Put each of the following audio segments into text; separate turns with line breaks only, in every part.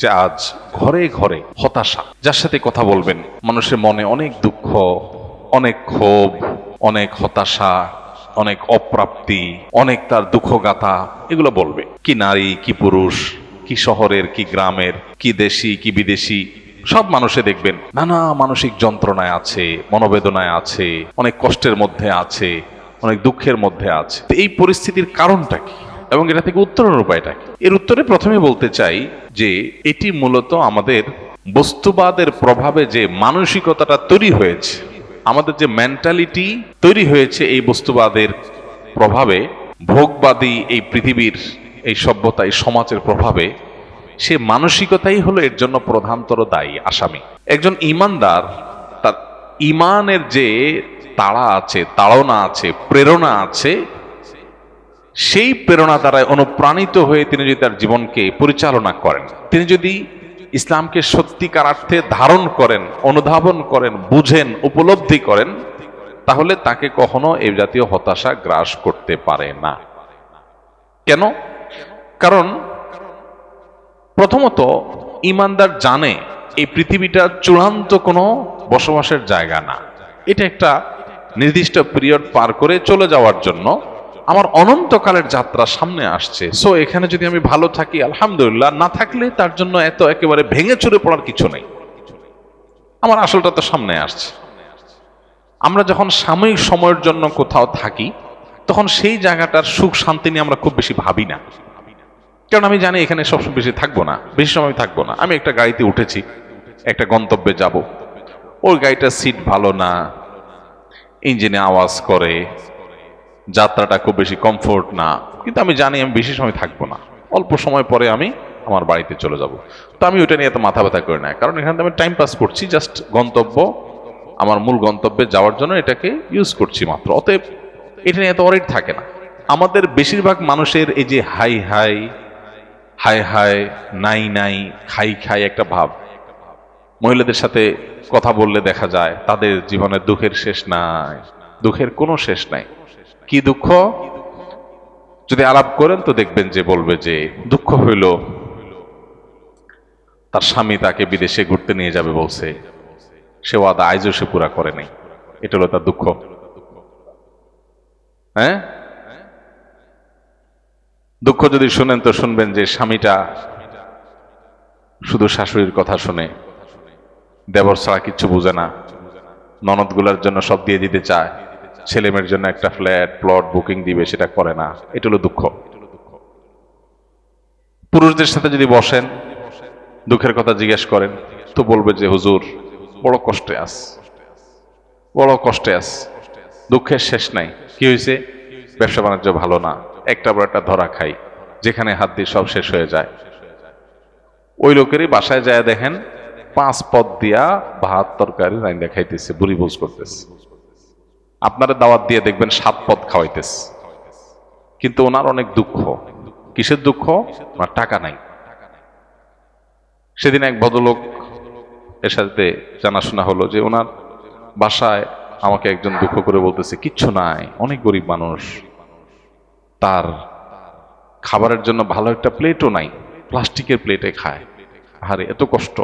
যে আজ ঘরে ঘরে হতাশা, যার সাথে কথা বলবেন, মানুষের মনে অনেক দুঃখ, অনেক ক্ষোভ, অনেক হতাশা, অনেক অপ্রাপ্তি, অনেক তার দুঃখগাথা, এগুলো বলবে। কি নারী, কি পুরুষ, কি শহরের, কি গ্রামের, কি দেশি, কি বিদেশি, সব মানুষে দেখবেন। নানা মানসিক যন্ত্রণায় আছে, মনোবেদনায় আছে, অনেক কষ্টের মধ্যে আছে, অনেক দুঃখের মধ্যে আছে। এই পরিস্থিতির কারণটা কি? এবং এটা থেকে উত্তরের উপায়টা এর উত্তরে প্রথমে বলতে চাই যে এটি মূলত আমাদের বস্তুবাদের প্রভাবে যে মানসিকতাটা তৈরি হয়েছে, আমাদের যে মেন্টালিটি তৈরি হয়েছে এই বস্তুবাদের প্রভাবে, ভোগবাদী এই পৃথিবীর এই সভ্যতা, এই সমাজের প্রভাবে, সে মানসিকতাই হলো এর জন্য প্রধানতর দায়ী, আসামি। একজন ইমানদার, তার ইমানের যে তাড়া আছে, তাড়না আছে, প্রেরণা আছে সেই প্রেরণা দ্বারা অনুপ্রাণিত হয়ে তিনি যদি তার জীবনকে পরিচালনা করেন, তিনি যদি ইসলামকে সত্যিকার অর্থে ধারণ করেন, অনুধাবন করেন, বুঝেন, উপলব্ধি করেন, তাহলে তাকে কখনো এই জাতীয় হতাশা গ্রাস করতে পারে না। কেন? কারণ প্রথমত ইমানদার জানে এই পৃথিবীটা চূড়ান্ত কোনো বসবাসের জায়গা না। এটা একটা নির্দিষ্ট পিরিয়ড পার করে চলে যাওয়ার জন্য আমার অনন্তকালের যাত্রা সামনে আসছে। সো এখানে যদি আমি ভালো থাকি, আলহামদুলিল্লাহ, না থাকলে তার জন্য এত একেবারে ভেঙে চুরে পড়ার কিছু নেই। আমার আসলটা তো সামনে আসছে। আমরা যখন সাময়িক সময়ের জন্য কোথাও থাকি, তখন সেই জায়গাটার সুখ শান্তি নিয়ে আমরা খুব বেশি ভাবি না। কারণ আমি জানি এখানে সবসময় বেশি থাকব না, বেশি সময় থাকব না। আমি একটা গাড়িতে উঠেছি, একটা গন্তব্যে যাব। ওই গাড়িটার সিট ভালো না ইঞ্জিনে আওয়াজ করে যাত্রাটা খুব বেশি কমফোর্ট না। কিন্তু আমি জানি আমি বেশি সময় থাকব না। অল্প সময় পরে আমি আমার বাড়িতে চলে যাব। তো আমি ওটা নিয়ে এত মাথা ব্যথা করি না। কারণ এখানে আমি টাইম পাস করছি জাস্ট গন্তব্য, আমার মূল গন্তব্যে যাওয়ার জন্য এটাকে ইউজ করছি মাত্র। অতএব এটা নিয়ে এত অরিট থাকে না। আমাদের বেশিরভাগ মানুষের এই যে হাই হাই হাই হাই, নাই নাই, খাই খাই একটা ভাব। মহিলাদের সাথে কথা বললে দেখা যায়, তাদের জীবনের দুঃখের শেষ নাই। দুঃখের কোনো শেষ নাই। কি দুঃখ? যদি আলাপ করেন তো দেখবেন যে বলবে যে দুঃখ হইল। তার স্বামী তাকে বিদেশে ঘুরতে নিয়ে যাবে বলছে। সে ওয়াদা আইজও সে পুরা করে নাই। এটা হলো তার দুঃখ। হ্যাঁ? দুঃখ যদি শুনেন তো শুনবেন যে স্বামীটা শুধু শাশুড়ির কথা শুনে। দেবর ছাড়া কিচ্ছু বুঝে না। ননদগুলোর জন্য সব দিয়ে দিতে চায়। ছেলে মেয়ের জন্য একটা ফ্ল্যাট, প্লট, বুকিং দিবে, সেটা করে না। এটা হলো দুঃখ। পুরুষদের সাথে যদি বসেন, দুঃখের কথা জিজ্ঞেস করেন, তো বলবে যে, হুজুর, বড় কষ্টে আস। বড় কষ্টে আস। দুঃখের শেষ নাই। কি হয়েছে ব্যবসা বাণিজ্য ভালো না। একটা বড় একটা ধরা খাই। যেখানে হাত দিয়ে সব শেষ হয়ে যায়। ওই লোকেরই বাসায় যায় দেখেন, পাঁচ পদ দিয়া ভাত তরকারি রাইন্দা খাইতেছে, বুড়ি বোঝ করতেছে। আপনারা দাওয়াত দিয়ে দেখবেন সাত পদ খাওয়াইতেছে। কিন্তু ওনার অনেক দুঃখ। কিসের দুঃখ? ওনার টাকা নাই। সেদিন এক ভদ্রলোক এর সাথে জানাশোনা হলো যে ওনার বাসায় আমাকে একজন দুঃখ করে বলতেছে, কিচ্ছু নাই, অনেক গরিব মানুষ। তার খাবারের জন্য ভালো একটা প্লেটও নাই, প্লাস্টিকের প্লেটে খায়। আরে, এত কষ্ট।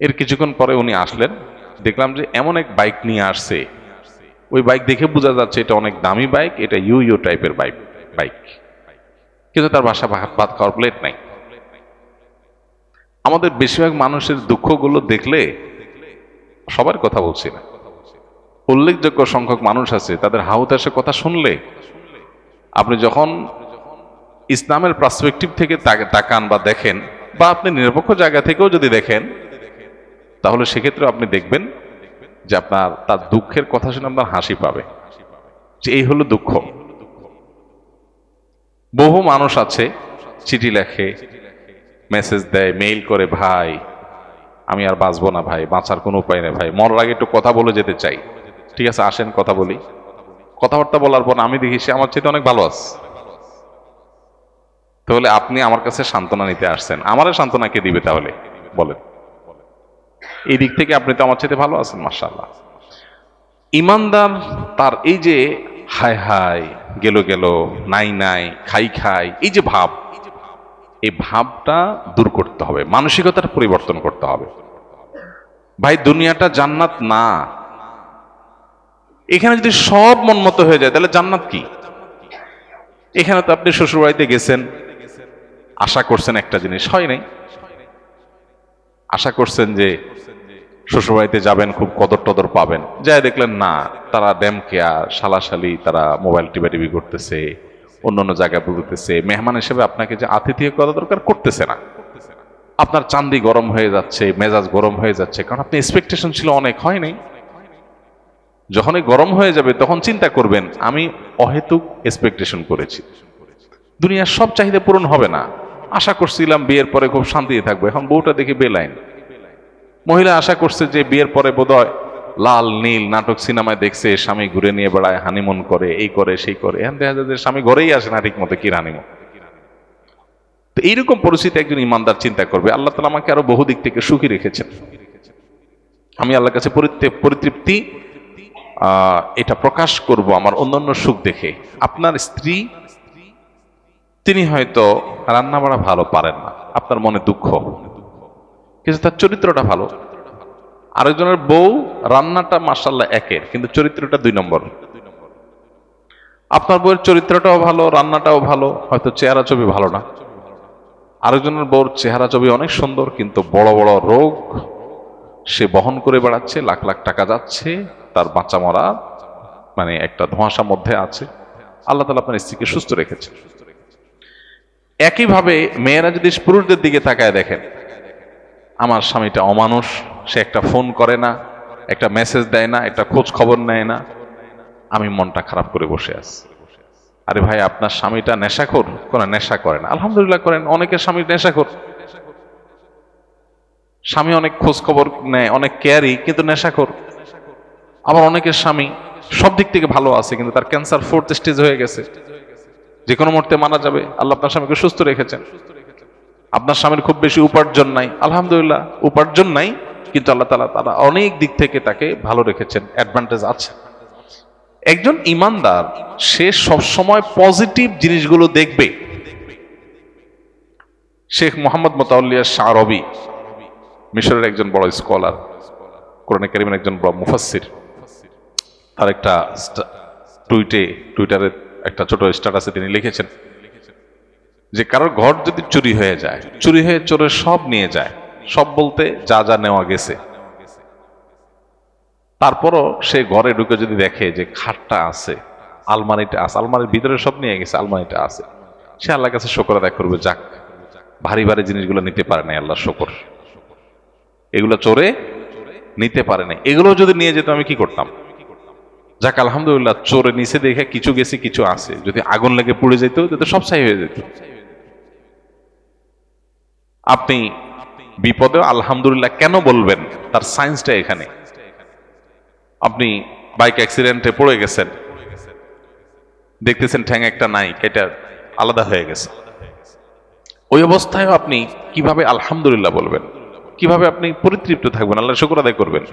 এর কিছুক্ষণ পরে উনি আসলেন। দেখলাম যে এমন এক বাইক নিয়ে আসছে। ওই বাইক দেখে বোঝা যাচ্ছে এটা অনেক দামি বাইক এটা ইউ ইউ টাইপের বাইক বাইক কিন্তু তার বাসা ভাত ভাত খাওয়ার প্লেট নাই। আমাদের বেশিরভাগ মানুষের দুঃখগুলো দেখলে সবার কথা বলছি না। উল্লেখযোগ্য সংখ্যক মানুষ আছে, তাদের হাউতাসের কথা শুনলে আপনি যখন ইসলামের পার্সপেক্টিভ থেকে তাকান বা দেখেন, বা আপনি নিরপেক্ষ জায়গা থেকেও যদি দেখেন, তাহলে সেক্ষেত্রে আপনি দেখবেন যে আপনার, তার দুঃখের কথা শুনে আপনার হাসি পাবে। যে এই হলো দুঃখ। বহু মানুষ আছে, চিঠি লেখে, মেসেজ দেয়, মেইল করে, ভাই, আমি আর বাঁচবো না ভাই, বাঁচার কোনো উপায় নেই ভাই, মরার আগে একটু কথা বলে যেতে চাই। ঠিক আছে, আসেন, কথা বলি। কথাবার্তা বলার পর আমি দেখি সে আমার চেয়ে অনেক ভালো আছে। তাহলে আপনি আমার কাছে সান্ত্বনা নিতে আসছেন। আমারও সান্ত্বনা কে দিবে তাহলে? বলেন। এই দিক থেকে আপনি তো আমার চেয়ে ভালো আছেন মার্শাল্লাহ ইমানদার তার এই যে হায় হায়, গেল গেল, নাই নাই, খাই খাই, এই যে ভাব, এই ভাবটা দূর করতে হবে মানসিকতাটা পরিবর্তন করতে হবে। ভাই, দুনিয়াটা জান্নাত না। এখানে যদি সব মন মতো হয়ে যায়, তাহলে জান্নাত কি? এখানে তো আপনি শ্বশুরবাড়িতে গেছেন, আশা করছেন একটা জিনিস, হয় নাই? আশা করছেন যে শ্বশুরবাড়িতে যাবেন, খুব কদর টদর পাবেন। যাই দেখলেন না, তারা ড্যাম কেয়ার শালাশালি, তারা মোবাইল টিপি করতেছে অন্য অন্য জায়গায় বলতেছে, মেহমান হিসেবে আপনাকে যে আতিথিয় করা দরকার করতেছে না। আপনার চান্দি গরম হয়ে যাচ্ছে, মেজাজ গরম হয়ে যাচ্ছে, কারণ আপনি এক্সপেকটেশন ছিল অনেক, হয় নাই? যখনই গরম হয়ে যাবে, তখন চিন্তা করবেন, আমি অহেতুক এক্সপেকটেশন করেছি। দুনিয়ার সব চাহিদা পূরণ হবে না। আশা করছিলাম বিয়ের পরে খুব শান্তিতে থাকব। এখন বউটা দেখে বেলাইন। মহিলা আশা করছে যে বিয়ের পরে বোধহয় লাল, নীল নাটক সিনেমায় দেখছে, স্বামী ঘুরে নিয়ে বেড়ায়, হানিমুন করে, এই করে, সেই করে। এখন দেখা যায় যে স্বামী ঘরেই আসে না ঠিক মতো কি হানিমুন। তো এইরকম পরিস্থিতি একজন ইমানদার চিন্তা করবে। আল্লাহ তালা আমাকে আরও বহু দিক থেকে সুখী রেখেছেন। আমি আল্লাহর কাছে পরিতৃপ্তি এটা প্রকাশ করব আমার অন্যান্য সুখ দেখে। আপনার স্ত্রী তিনি হয়তো রান্না বাড়া ভালো পারেন না। আপনার মনে দুঃখ। কিন্তু তার চরিত্রটা ভালো। আরেকজনের বউ রান্নাটা মার্শাল্লাহ একের, কিন্তু চরিত্রটা দুই নম্বর। আপনার বউয়ের চরিত্রটাও ভালো, রান্নাটাও ভালো, হয়তো চেহারা ছবি ভালো না। আরেকজনের বউর চেহারা ছবি অনেক সুন্দর, কিন্তু বড় বড় রোগ সে বহন করে বেড়াচ্ছে, লাখ লাখ টাকা যাচ্ছে, তার বাঁচা মরা মানে একটা ধোঁয়াশার মধ্যে আছে। আল্লাহ তালা আপনার স্ত্রীকে সুস্থ রেখেছে একইভাবে মেয়েরা যদি পুরুষদের দিকে তাকায় দেখেন, আমার স্বামীটা অমানুষ, সে একটা ফোন করে না, একটা মেসেজ দেয় না, একটা খোঁজ খবর নেয় না, আমি মনটা খারাপ করে বসে আছি। আরে ভাই, আপনার স্বামীটা নেশাখোর? কোন নেশা করেন আলহামদুলিল্লাহ করেন, অনেকের স্বামী নেশাখোর। স্বামী অনেক খোঁজ খবর নেয়, অনেক কেয়ারি কিন্তু নেশাখোর। আবার অনেকের স্বামী সব দিক থেকে ভালো আছে, কিন্তু তার ক্যান্সার ফোর্থ স্টেজ হয়ে গেছে। যে কোনো মুহূর্তে মারা যাবে, আল্লাহ আপনার স্বামীকে সুস্থ রেখেছেন। আপনার স্বামীর খুব বেশি উপার্জন নাই, আলহামদুলিল্লাহ, উপার্জন নাই, কিন্তু আল্লাহ তালা তারা অনেক দিক থেকে তাকে ভালো রেখেছেন অ্যাডভান্টেজ আছে। একজন ইমানদার, সে সবসময় পজিটিভ জিনিসগুলো দেখবে। শেখ মোহাম্মদ মোতাউল্লিয়া শাহরবি, মিশরের একজন বড় স্কলার কোরআনে কারিমের একজন বড় মুফাসসির, তার একটা টুইটে টুইটারে একটা ছোট স্ট্যাটাসে তিনি লিখেছেন যে কারোর ঘর যদি চুরি হয়ে যায়, চুরি হয়ে চোরে সব নিয়ে যায়, সব বলতে যা যা নেওয়া গেছে। তারপরও সে ঘরে ঢুকে যদি দেখে যে খাটটা আছে, আলমারিটা আছে, আলমারির ভিতরে সব নিয়ে গেছে, আলমারিটা আছে। সে আল্লাহর কাছে শকর আদায় করবে, যাক, ভারী ভারী জিনিসগুলো নিতে পারে না আল্লাহ শকর। এগুলো চোরে নিতে পারে না এগুলো যদি নিয়ে যেত আমি কি করতাম? যাক, আলহামদুলিল্লাহ চোরে নিচে দেখে কিছু গেছে, কিছু আছে। যদি আগুন লেগে পুড়ে যেত, তো সব ছাই হয়ে যেত। আপনি বিপদে আলহামদুলিল্লাহ কেন বলবেন? তার সায়েন্সটা এখানে। আপনি বাইক অ্যাক্সিডেন্টে পড়ে গেছেন। দেখতেছেন ঠ্যাং একটা নাই এটা আলাদা হয়ে গেছে। ওই অবস্থায় আপনি কীভাবে আলহামদুলিল্লাহ বলবেন? কীভাবে আপনি পরিতৃপ্ত থাকবেন? আল্লাহ শুক্র আদায় করবেন।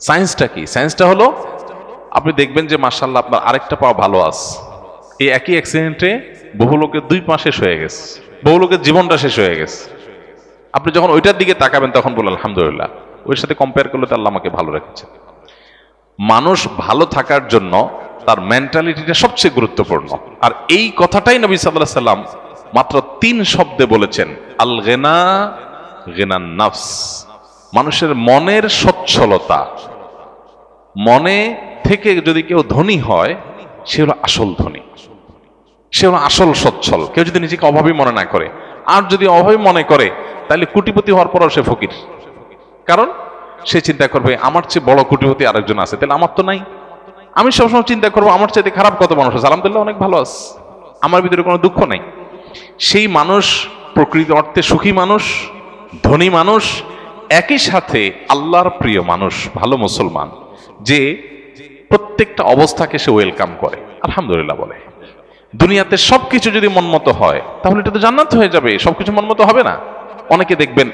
সায়েন্সটা কি? সায়েন্সটা হলো আপনি দেখবেন যে মার্শাল্লাহ আপনার আরেকটা পাওয়া ভালো আছে। এই একই অ্যাক্সিডেন্টে বহু লোকের দুই পা শেষ হয়ে গেছে। বহু লোকের জীবনটা শেষ হয়ে গেছে। আপনি যখন ওইটার দিকে তাকাবেন তখন বলুন আলহামদুলিল্লাহ। ওর সাথে কম্পেয়ার করলে তো আল্লাহ আমাকে ভালো রেখেছে। মানুষ ভালো থাকার জন্য তার মেন্টালিটিটা সবচেয়ে গুরুত্বপূর্ণ। আর এই কথাটাই নবী সাল্লাহ সাল্লাম মাত্র তিন শব্দে বলেছেন আল গেনা গেনান নাফস। মানুষের মনের সচ্ছলতা, মনে থেকে যদি কেউ ধনী হয়, সে হলো আসল ধনী। সে হলো আসল সচ্ছল। কেউ যদি নিজেকে অভাবী মনে না করে। আর যদি অভাবী মনে করে, তাহলে কুটিপতি হওয়ার পরও সে ফকির। কারণ সে চিন্তা করবে, আমার চেয়ে বড় কুটিপতি আরেকজন আছে। তাহলে আমার তো নাই। আমি সবসময় চিন্তা করব, আমার চাইতে খারাপ কত মানুষ আছে? আলহামদুলিল্লাহ, অনেক ভালো আছে। আমার ভিতরে কোনো দুঃখ নাই। সেই মানুষ, প্রকৃত অর্থে সুখী মানুষ, ধনী মানুষ, একই সাথে আল্লাহর প্রিয় মানুষ, ভালো মুসলমান, যে প্রত্যেকটা অবস্থাকে সে ওয়েলকাম করে। আলহামদুলিল্লাহ বলে। দুনিয়াতে সবকিছু যদি মনমতো হয়, তাহলে এটা তো জান্নাত হয়ে যাবে। সবকিছু মনমতো হবে না। অনেকে দেখবেন,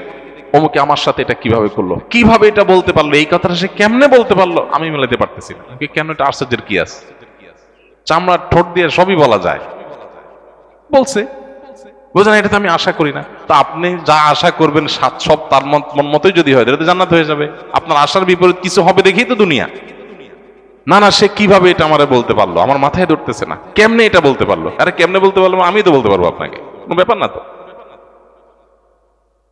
অমুকে আমার সাথে এটা কীভাবে করল? কীভাবে এটা বলতে পারল? এই কথাটা সে কেমনে বলতে পারল? আমি মেলাতে পারতেছি না। কেন এটা আশ্চর্যের কি আছে? চামড়ার ঠোঁট দিয়ে সবই বলা যায়। বলছে। বোঝেন এটা তো আমি আশা করি না। তা আপনি যা আশা করবেন, সাত সব তার মন- মতোই যদি হয়, তাহলে তো জান্নাত হয়ে যাবে। আপনার আশার বিপরীত কিছু হবে দেখেই তো দুনিয়া। না না, সে কীভাবে এটা আমারে বলতে পারল? আমার মাথায় ধরতেছে না। কেমনে এটা বলতে পারল? আরে কেমনে বলতে পারল? আমি তো বলতে পারব আপনাকে। কোনো ব্যাপার না তো।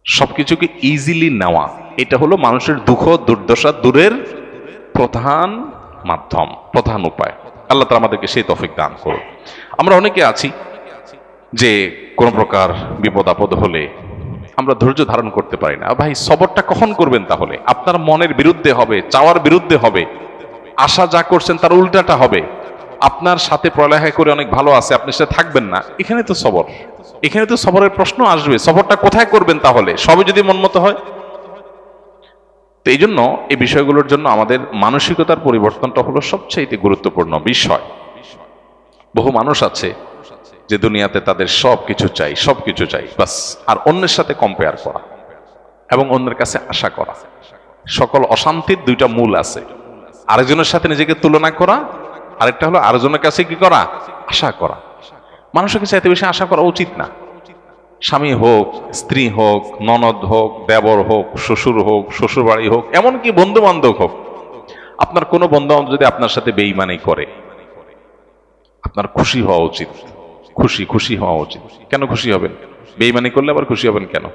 সবকিছুকে ইজিলি নেওয়া? এটা হলো মানুষের দুঃখ, দুর্দশা দূরের প্রধান মাধ্যম, প্রধান উপায়। আল্লাহ তালা আমাদেরকে সেই তফিক দান করুন আমরা অনেকে আছি যে কোন প্রকার বিপদ আপদ হলে আমরা ধৈর্য ধারণ করতে পারি না। ভাই, সবরটা কখন করবেন তাহলে? আপনার মনের বিরুদ্ধে হবে, চাওয়ার বিরুদ্ধে হবে। আশা যা করছেন তার উল্টাটা হবে। আপনার সাথে পড়ালেখা করে অনেক ভালো আছে, আপনি সেটা থাকবেন না। এখানে তো সবর। এখানে তো সবরের প্রশ্ন আসবে, সবরটা কোথায় করবেন তাহলে? সবই যদি মন মতো হয়। তো এই জন্য এই বিষয়গুলোর জন্য আমাদের মানসিকতার পরিবর্তনটা হলো সবচেয়ে গুরুত্বপূর্ণ বিষয়। বহু মানুষ আছে যে দুনিয়াতে তাদের সব কিছু চাই সব কিছু চাই, বাস, আর অন্যের সাথে কম্পেয়ার করা এবং অন্যের কাছে আশা করা। সকল অশান্তির দুইটা মূল আছে। আরেকজনের সাথে নিজেকে তুলনা করা, আরেকটা হলো আরেকজনের কাছে কি করা? আশা করা। মানুষের কাছে এত বেশি আশা করা উচিত না। স্বামী হোক, স্ত্রী হোক, ননদ হোক, দেবর হোক, শ্বশুর হোক শ্বশুর বাড়ি হোক, এমনকি বন্ধু বান্ধব হোক, আপনার কোনো বন্ধু বান্ধব যদি আপনার সাথে বেইমানি করে, আপনার খুশি হওয়া উচিত। খুশি খুশি হওয়া উচিত। কেন খুশি হবেন? বেইমানি করলে আবার খুশি হবেন কেন?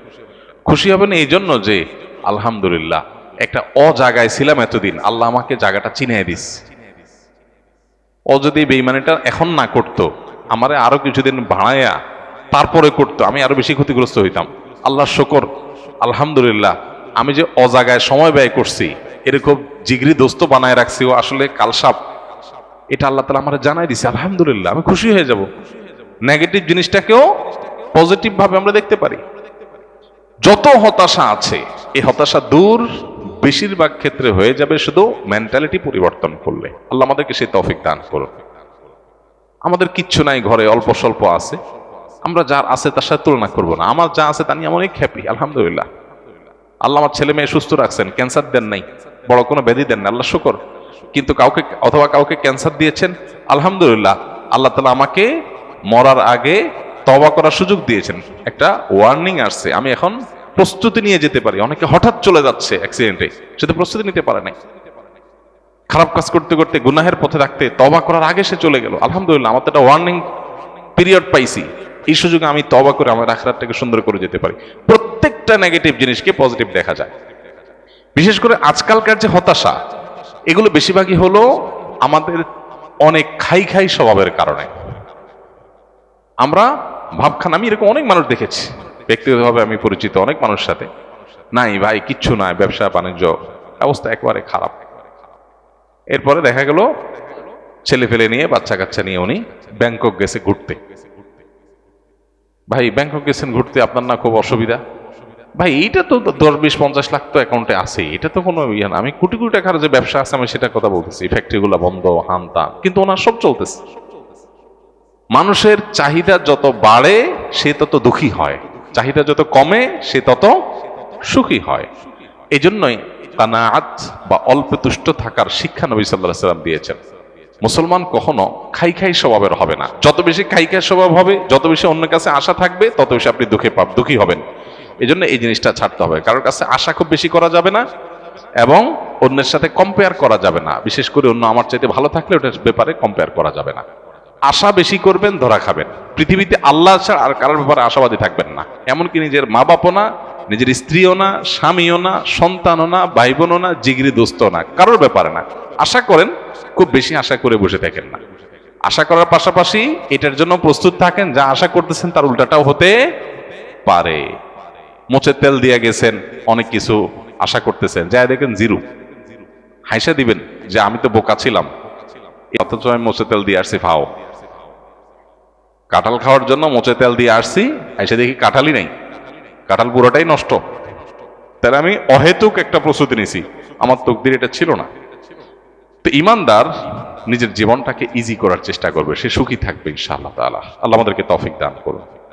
খুশি হবেন এই জন্য যে, আলহামদুলিল্লাহ একটা অ জায়গায় ছিলাম এতদিন। আল্লাহ আমাকে জায়গাটা চিনিয়ে দিস। ও যদি বেইমানিটা এখন না করতো, আমারে আরও কিছুদিন ভাড়াইয়া তারপরে করতো, আমি আরও বেশি ক্ষতিগ্রস্ত হইতাম। আল্লাহ শকর, আলহামদুলিল্লাহ, আমি যে অজাগায় সময় ব্যয় করছি, এরকম জিগরি দোস্ত বানায় রাখছি, ও আসলে কালসাপ। এটা আল্লাহ তালা আমার জানাই দিছে, আলহামদুলিল্লাহ, আমি খুশি হয়ে যাব। নেগেটিভ জিনিসটাকেও পজিটিভ ভাবে আমরা দেখতে পারি। যত হতাশা আছে এই হতাশা দূর বেশিরভাগ ক্ষেত্রে হয়ে যাবে শুধু মেন্টালিটি পরিবর্তন করলে। আল্লাহ আমাদেরকে সেই তৌফিক দান করুন। আমাদের কিচ্ছু নাই ঘরে, অল্প স্বল্প আছে। আমরা যার আছে তার সাথে তুলনা করব না। আমার যা আছে তা নিয়ে আমি অনেক হ্যাপি আলহামদুলিল্লাহ। আল্লাহ আমার ছেলে মেয়ে সুস্থ রাখছেন ক্যান্সার দেন নাই। বড় কোনো ব্যাধি দেন না আল্লাহ শুকর। কিন্তু কাউকে, অথবা কাউকে ক্যান্সার দিয়েছেন, আলহামদুলিল্লাহ, আল্লাহ তালা আমাকে মরার আগে তবা করার সুযোগ দিয়েছেন। একটা ওয়ার্নিং আসছে। আমি এখন প্রস্তুতি নিয়ে যেতে পারি। অনেকে হঠাৎ চলে যাচ্ছে অ্যাক্সিডেন্টে সেটা প্রস্তুতি নিতে পারে নাই। খারাপ কাজ করতে করতে গুনাহের পথে রাখতে তবা করার আগে সে চলে গেল। আলহামদুলিল্লাহ, আমার তো একটা ওয়ার্নিং পিরিয়ড পাইছি। এই সুযোগে আমি তবা করে আমার আখরাতটাকে সুন্দর করে যেতে পারি। প্রত্যেকটা নেগেটিভ জিনিসকে পজিটিভ দেখা যায়। বিশেষ করে আজকালকার যে হতাশা, এগুলো বেশিরভাগই হলো আমাদের অনেক খাই খাই স্বভাবের কারণে। আমরা ভাবখান, আমি এরকম অনেক মানুষ দেখেছি। ব্যক্তিগতভাবে আমি পরিচিত অনেক মানুষ সাথে। নাই ভাই, কিচ্ছু নাই, ব্যবসা, বাণিজ্য, অবস্থা একেবারে খারাপ। এরপরে দেখা গেল, ছেলে ফেলে নিয়ে, বাচ্চা কাচ্চা নিয়ে উনি ব্যাংকক গেছে ঘুরতে। ভাই, ব্যাংকক গেছেন ঘুরতে আপনার না খুব অসুবিধা? ভাই, এইটা তো দশ বিশ পঞ্চাশ লাখ তো অ্যাকাউন্টে আছে, এটা তো কোনো ইয়ে না। আমি কোটি কোটি টাকার যে ব্যবসা আছে, আমি সেটা কথা বলতেছি। ফ্যাক্টরিগুলো বন্ধ, হান তান। কিন্তু ওনার সব চলতেছে। মানুষের চাহিদা যত বাড়ে, সে তত দুঃখী হয়। চাহিদা যত কমে, সে তত সুখী হয়। এই জন্যই কানাআত বা অল্প তুষ্ট থাকার শিক্ষা নবী সাল্লাহ সাল্লাম দিয়েছেন। মুসলমান কখনো খাই খাই স্বভাবের হবে না। যত বেশি খাই খাই স্বভাব হবে, যত বেশি অন্যের কাছে আশা থাকবে, তত বেশি আপনি দুঃখে পাব দুঃখী হবেন। এই জন্য এই জিনিসটা ছাড়তে হবে। কারোর কাছে আশা খুব বেশি করা যাবে না এবং অন্যের সাথে কম্পেয়ার করা যাবে না। বিশেষ করে অন্য আমার চাইতে ভালো থাকলে ওটার ব্যাপারে কম্পেয়ার করা যাবে না। আশা বেশি করবেন, ধরা খাবেন। পৃথিবীতে আল্লাহ ছাড়া আর কারোর ব্যাপারে আশাবাদী থাকবেন না। এমনকি নিজের মা বাপও না, নিজের স্ত্রীও না, স্বামীও না, সন্তানও না ভাই বোনও না, জিগরি দোস্ত না, কারোর ব্যাপারে না। আশা করেন, খুব বেশি আশা করে বসে থাকেন না। আশা করার পাশাপাশি এটার জন্য প্রস্তুত থাকেন, যা আশা করতেছেন তার উল্টাটাও হতে পারে। মোচের তেল দিয়ে গেছেন, অনেক কিছু আশা করতেছেন। যা দেখেন, জিরু। হাইসা দিবেন যে, আমি তো বোকা ছিলাম। অথচ আমি মোচে তেল দিয়ে আসছি ফাও কাঁঠাল খাওয়ার জন্য মোচে তেল দিয়ে আসছি, এসে দেখি কাঁঠালই নেই। কাঁঠাল পুরোটাই নষ্ট। তাহলে আমি অহেতুক একটা প্রস্তুতি নিছি আমার তকদির এটা ছিল না। তো ইমানদার নিজের জীবনটাকে ইজি করার চেষ্টা করবে। সে সুখী থাকবে ইনশাআল্লাহ তাআলা। আল্লাহ আমাদেরকে তফিক দান করুন।